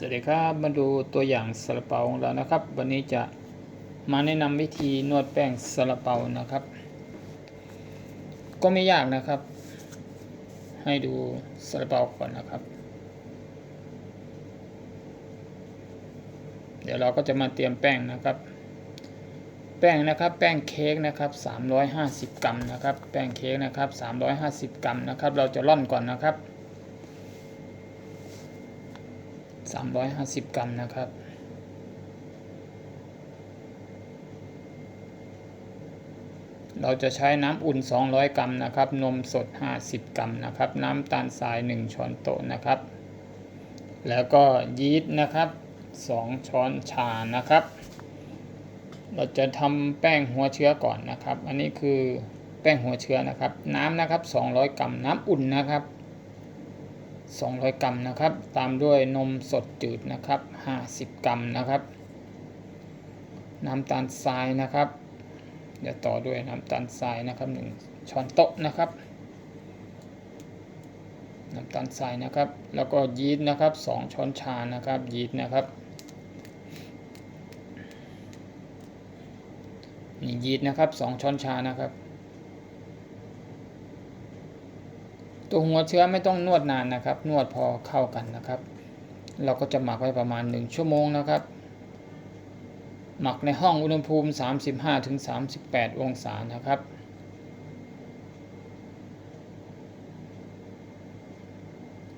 สวัสดีครับมาดูตัวอย่างซาลาเปาของเรานะครับ วันนี้จะมาแนะนำวิธีนวดแป้งซาลาเปานะครับ ก็ไม่ยากนะครับ ให้ดูซาลาเปาก่อนนะครับ เดี๋ยวเราก็จะมาเตรียมแป้งนะครับ แป้งนะครับแป้งเค้กนะครับ350 กรัมนะครับ แป้งเค้กนะครับ350 กรัมนะครับ เราจะร่อนก่อนนะครับ 350 กรัมนะครับ เราจะใช้น้ำอุ่น 200 กรัมนะครับ นมสด 50 กรัมนะครับ น้ำตาลทราย 1 ช้อนโต๊ะนะครับ แล้วก็ยีสต์นะครับ 2 ช้อนชานะครับ เราจะทำแป้งหัวเชื้อก่อนนะครับ อันนี้คือแป้งหัวเชื้อนะครับ น้ำนะครับ 200 กรัม น้ำอุ่นนะครับ 200 กรัมนะครับ ตามด้วยนมสดจืดนะครับ 50 กรัมนะครับ น้ำตาลทรายนะครับเดี๋ยวต่อด้วยน้ำตาลทรายนะครับ1ช้อนโต๊ะนะครับ น้ำตาลทรายนะครับ แล้วก็ยีสต์นะครับ 2 ช้อนชานะครับ ยีสต์นะครับนี่ยีสต์นะครับ 2 ช้อนชานะครับ ตัวหัวเชื้อไม่ต้องนวดนานนะครับ นวดพอเข้ากันนะครับ เราก็จะหมักไว้ประมาณ 1 ชั่วโมงนะครับ หมักในห้องอุณหภูมิ 35-38 องศานะครับ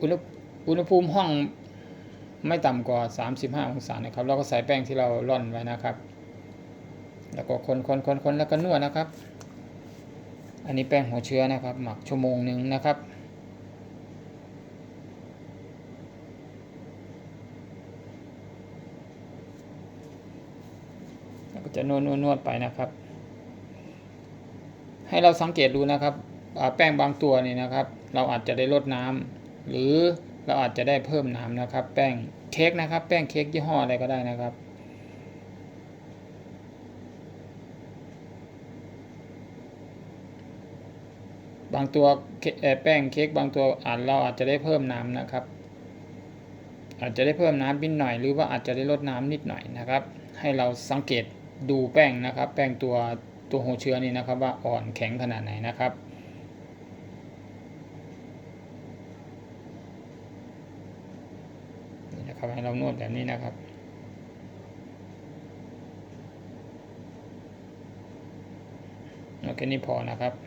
อุณหอุณหภูมิห้องไม่ต่ำกว่า 35 องศานะครับ เราก็ใส่แป้งที่เราร่อนไว้นะครับ แล้วก็คนคนคนคนแล้วก็นวดนะครับ อันนี้แป้งหัวเชื้อนะครับ หมักชั่วโมงหนึ่งนะครับแล้ว ก็จะนวดนวดนวดไปนะครับ ให้เราสังเกตดูนะครับแป้งบางตัวนี่นะครับ เราอาจจะได้ลดน้ำหรือเราอาจจะได้เพิ่มน้ำนะครับ แป้งเค้กนะครับ แป้งเค้กยี่ห้ออะไรก็ได้นะครับบางตัวแป้งเค้กบางตัวอาจเราอาจจะได้เพิ่มน้ำนะครับ อาจจะได้เพิ่มน้ำนิดหน่อย หรือว่าอาจจะได้ลดน้ำนิดหน่อยนะครับ ให้เราสังเกต ดูแป้งนะครับ แป้งตัวตัวหัวเชื้อนี่นะครับ ว่าอ่อนแข็งขนาดไหนนะครับ นี่นะครับให้เรานวดแบบนี้นะครับโอเคนี่พอนะครับ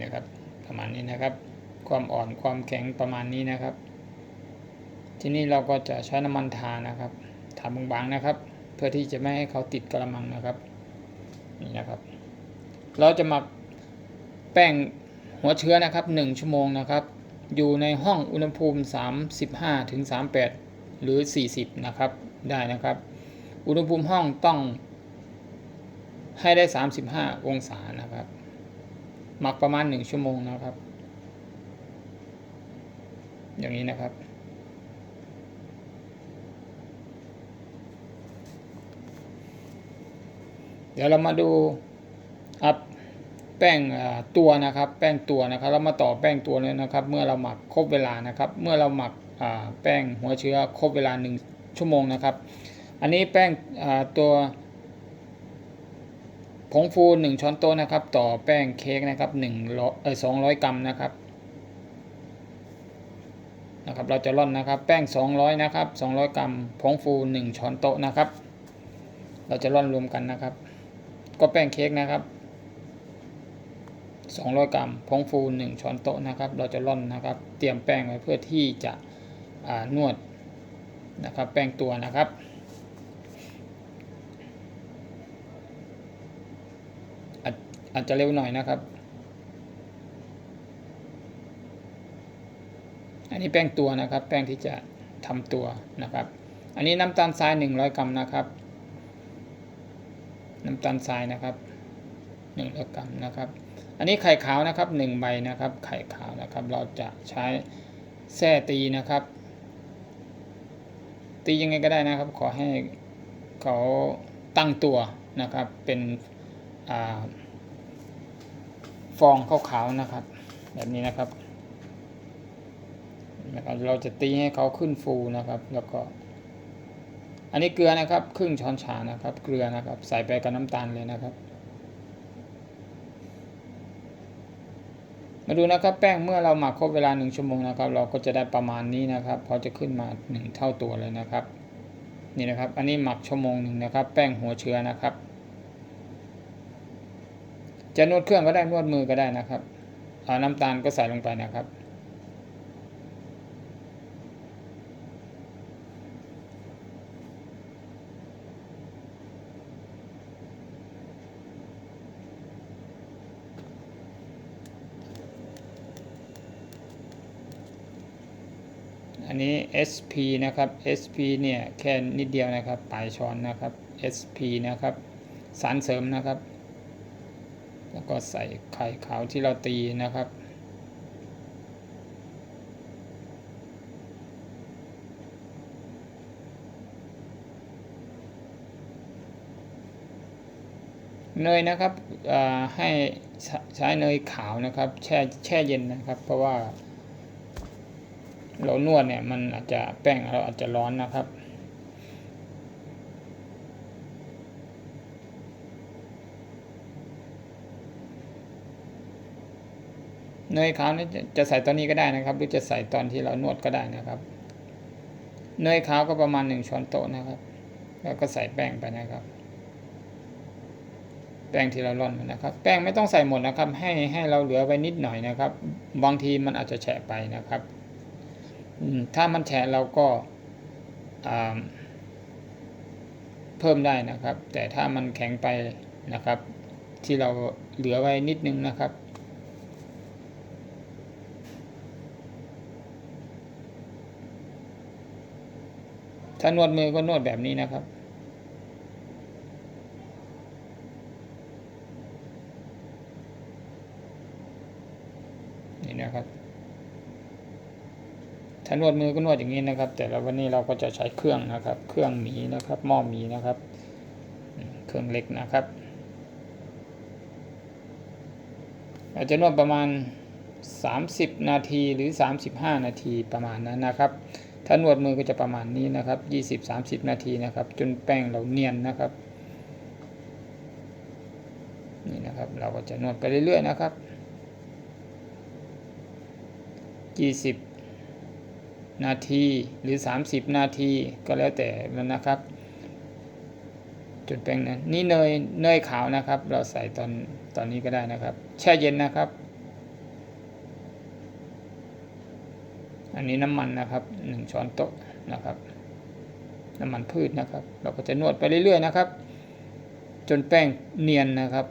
นี่นะครับ ประมาณนี้นะครับ ความอ่อนความแข็งประมาณนี้นะครับ ทีนี้เราก็จะใช้น้ำมันทานะครับทาบางๆนะครับ เพื่อที่จะไม่ให้เขาติดกระมังนะครับนี่นะครับ เราจะหมักแป้งหัวเชื้อนะครับ 1 ชั่วโมงนะครับ อยู่ในห้องอุณหภูมิ 35ถึง38 หรือ 40 นะครับ ได้นะครับ อุณหภูมิห้องต้องให้ได้ 35 องศานะครับ หมักประมาณ1ชั่วโมงนะครับ อย่างนี้นะครับ เดี๋ยวเรามาดูอัพแป้งตัวนะครับ แป้งตัวนะครับ เรามาต่อแป้งตัวเลยนะครับ เมื่อเราหมักครบเวลานะครับ เมื่อเราหมักแป้งหัวเชื้อครบเวลา1ชั่วโมงนะครับ อันนี้แป้งตัว ผงฟู 1 ช้อนโต๊ะนะครับ ต่อแป้งเค้กนะครับ1เออ200กรัมนะครับนะครับเราจะร่อนนะครับ แป้ง 200 นะครับ 200 กรัมผงฟู 1 ช้อนโต๊ะนะครับ เราจะร่อนรวมกันนะครับ ก็แป้งเค้กนะครับ 200 กรัมผงฟู 1 ช้อนโต๊ะนะครับ เราจะร่อนนะครับ เตรียมแป้งไว้เพื่อที่จะนวดนะครับ แป้งตัวนะครับ อาจจะเร็วหน่อยนะครับ อันนี้แป้งตัวนะครับ แป้งที่จะทำตัวนะครับ อันนี้น้ำตาลทราย 100 กรัมนะครับ น้ำตาลทรายนะครับ100กรัมนะครับ อันนี้ไข่ขาวนะครับ1ใบนะครับ ไข่ขาวนะครับ เราจะใช้แส้ตีนะครับ ตียังไงก็ได้นะครับ ขอให้เขาตั้งตัวนะครับเป็นอ่า ฟองขาวๆนะครับ แบบนี้นะครับนะครับเราจะตีให้เขาขึ้นฟูนะครับ แล้วก็ อันนี้เกลือนะครับ ครึ่งช้อนชานะครับ เกลือนะครับ ใส่ไปกับน้ำตาลเลยนะครับ มาดูนะครับ แป้งเมื่อเราหมักครบเวลาหนึ่งชั่วโมงนะครับ เราก็จะได้ประมาณนี้นะครับพอจะขึ้นมาหนึ่งเท่าตัวเลยนะครับ นี่นะครับ อันนี้หมักชั่วโมงหนึ่งนะครับ แป้งหัวเชื้อนะครับ จะนวดเครื่องก็ได้นวดมือก็ได้นะครับเอาน้ำตาลก็ใส่ลงไปนะครับ อันนี้ SP นะครับ SP เนี่ยแค่นิดเดียวนะครับปลายช้อนนะครับ SP นะครับ สารเสริมนะครับ แล้วก็ใส่ไข่ขาวที่เราตีนะครับ เนยนะครับให้ใช้เนยขาวนะครับ แช่แช่เย็นนะครับ เพราะว่า เรานวดเนี่ยมันอาจจะแป้งเราอาจจะร้อนนะครับ เนยขาวนี่จะใส่ตอนนี้ก็ได้นะครับ หรือจะใส่ตอนที่เรานวดก็ได้นะครับ เนยขาวก็ประมาณหนึ่งช้อนโต๊ะนะครับ แล้วก็ใส่แป้งไปนะครับ แป้งที่เราร่อนมานะครับ แป้งไม่ต้องใส่หมดนะครับ ให้ให้เราเหลือไว้นิดหน่อยนะครับ บางทีมันอาจจะแฉะไปนะครับถ้ามันแฉะเราก็เพิ่มได้นะครับ แต่ถ้ามันแข็งไปนะครับ ที่เราเหลือไว้นิดนึงนะครับ ถ้านวดมือก็นวดแบบนี้นะครับ นี่นะครับ ถ้านวดมือก็นวดอย่างนี้นะครับ แต่ละวันนี้เราก็จะใช้เครื่องนะครับ เครื่องหมีนะครับหม้อหมีนะครับ เครื่องเล็กนะครับเราจะนวดประมาณ 30 นาทีหรือ 35 นาทีประมาณนั้นนะครับ ถ้านวดมือก็จะประมาณนี้นะครับ 20-30 นาทีนะครับ จนแป้งเราเนียนนะครับ นี่นะครับเราก็จะนวดไปเรื่อยๆนะครับ 20 นาทีหรือ 30 นาทีก็แล้วแต่แล้วนะครับจนแป้งนั้นนี่เนยเนยขาวนะครับ เราใส่ตอนตอนนี้ก็ได้นะครับ แช่เย็นนะครับ อันนี้น้ำมันนะครับหนึ่งช้อนโต๊ะนะครับ น้ำมันพืชนะครับ เราก็จะนวดไปเรื่อยๆนะครับ จนแป้งเนียนนะครับ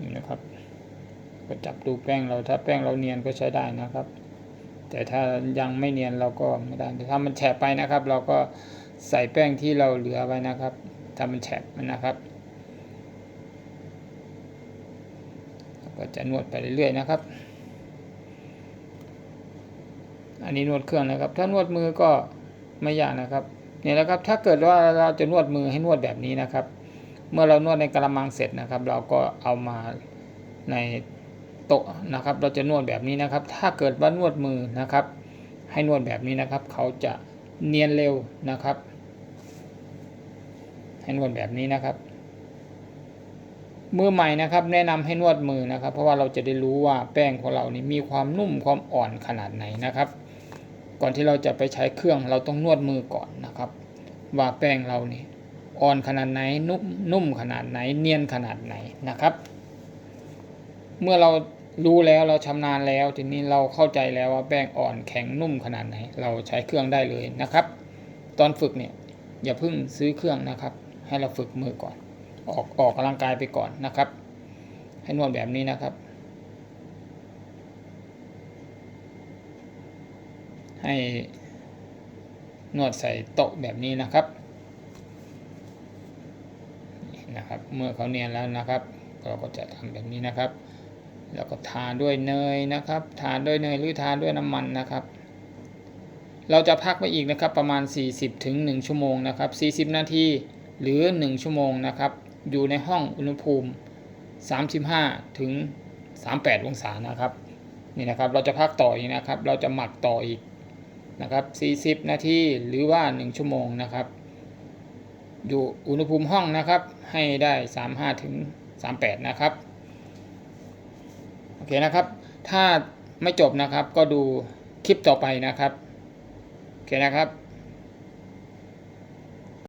นี่นะครับ ก็จับดูแป้งเราถ้าแป้งเราเนียนก็ใช้ได้นะครับ แต่ถ้ายังไม่เนียนเราก็ไม่ได้แต่ถ้ามันแฉะไปนะครับ เราก็ใส่แป้งที่เราเหลือไว้นะครับถ้ามันแฉะมันนะครับก็จะนวดไปเรื่อยๆนะครับ อันนี้นวดเครื่องนะครับ ถ้านวดมือก็ไม่ยากนะครับเนี่แหละครับ ถ้าเกิดว่าเราจะนวดมือให้นวดแบบนี้นะครับ เมื่อเรานวดในกระมังเสร็จนะครับ เราก็เอามาใน โต๊ะนะครับ เราจะนวดแบบนี้นะครับ ถ้าเกิดว่านวดมือนะครับ ให้นวดแบบนี้นะครับ เขาจะเนียนเร็วนะครับ ให้นวดแบบนี้นะครับ มือใหม่นะครับ แนะนำให้นวดมือนะครับ เพราะว่าเราจะได้รู้ว่าแป้งของเรานี่มีความนุ่มความอ่อนขนาดไหนนะครับ ก่อนที่เราจะไปใช้เครื่องเราต้องนวดมือก่อนนะครับ ว่าแป้งเรานี่อ่อนขนาดไหนนุ่มนุ่มขนาดไหนเนียนขนาดไหนนะครับ เมื่อเรา รู้แล้วเราชำนาญแล้ว ทีนี้เราเข้าใจแล้วว่าแป้งอ่อนแข็งนุ่มขนาดไหน เราใช้เครื่องได้เลยนะครับ ตอนฝึกเนี่ยอย่าเพิ่งซื้อเครื่องนะครับ ให้เราฝึกมือก่อน ออกออกกำลังกายไปก่อนนะครับ ให้นวดแบบนี้นะครับ ให้นวดใส่โต๊ะแบบนี้นะครับนี่นะครับ เมื่อเขาเนียนแล้วนะครับ เราก็จะทำแบบนี้นะครับ แล้วก็ทาด้วยเนยนะครับ ทาด้วยเนยหรือทาด้วยน้ำมันนะครับ เราจะพักไว้อีกนะครับประมาณ 40ถึง1ชั่วโมงนะครับ 40 นาทีหรือ 1 ชั่วโมงนะครับ อยู่ในห้องอุณหภูมิ 35ถึง38 องศานะครับนี่นะครับเราจะพักต่ออีกนะครับ เราจะหมักต่ออีกนะครับ 40 นาทีหรือว่า 1 ชั่วโมงนะครับ อยู่อุณหภูมิห้องนะครับให้ได้ 35ถึง38 นะครับ อเคนะครับ ถ้าไม่จบนะครับก็ดูคลิปต่อไปนะครับ โอเคนะครับ